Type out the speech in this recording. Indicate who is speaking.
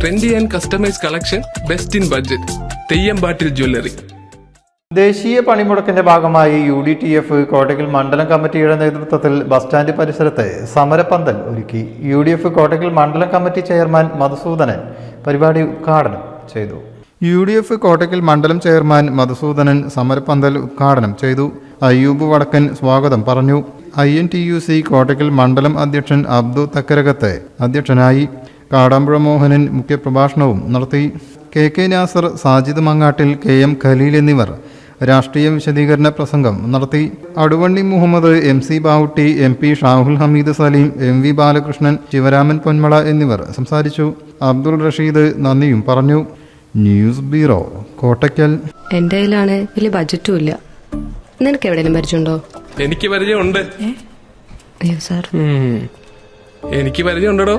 Speaker 1: Trendy and customise collection best in budget തെയ്യമ്പാട്ടിൽ jewellery
Speaker 2: ദേശീയ പണിമുടക്കിന്റെ ഭാഗമായി U D T F Kottakkal മണ്ഡലം കമ്മിറ്റിയുടെ നേതൃത്വത്തിൽ ബസ് സ്റ്റാൻഡ് പരിസരത്ത് സമരപന്തൽ ഒരുക്കി. യു ഡി എഫ് കോട്ടക്കൽ മണ്ഡലം കമ്മിറ്റി ചെയർമാൻ മധുസൂദനൻ പരിപാടി ഉദ്ഘാടനം ചെയ്തു. യു ഡി എഫ് കോട്ടയ്ക്കൽ മണ്ഡലം ചെയർമാൻ മധുസൂദനൻ സമരപന്തൽ ഉദ്ഘാടനം ചെയ്തു. അയ്യൂബ് വടക്കൻ സ്വാഗതം പറഞ്ഞു. I N T U C Kottakkal മണ്ഡലം അധ്യക്ഷൻ അബ്ദു തക്കരകത്ത് അധ്യക്ഷനായി കാടാമ്പുഴ മോഹനൻ മുഖ്യപ്രഭാഷണവും നടത്തി K K Nasar Sajid Mangattil K M Khaleel എന്നിവർ രാഷ്ട്രീയ വിശദീകരണ പ്രസംഗം നടത്തി. Aduvanni Muhammad M C Bavutty M P Shahul Hameed Saleem M V Balakrishnan Sivaraman Ponmala എന്നിവർ സംസാരിച്ചു. അബ്ദുൾ റഷീദ് നന്ദിയും പറഞ്ഞു. News bureau Kottakkal.
Speaker 3: എന്റെ കയ്യിലാണ് വലിയ ബജറ്റും ഇല്ല. നിനക്ക് എവിടെയെങ്കിലും പരിചയമുണ്ടോ?
Speaker 1: എനിക്ക് പരിചയമുണ്ട്.
Speaker 3: അയ്യോ സാർ
Speaker 1: എനിക്ക് പരിചയമുണ്ടോ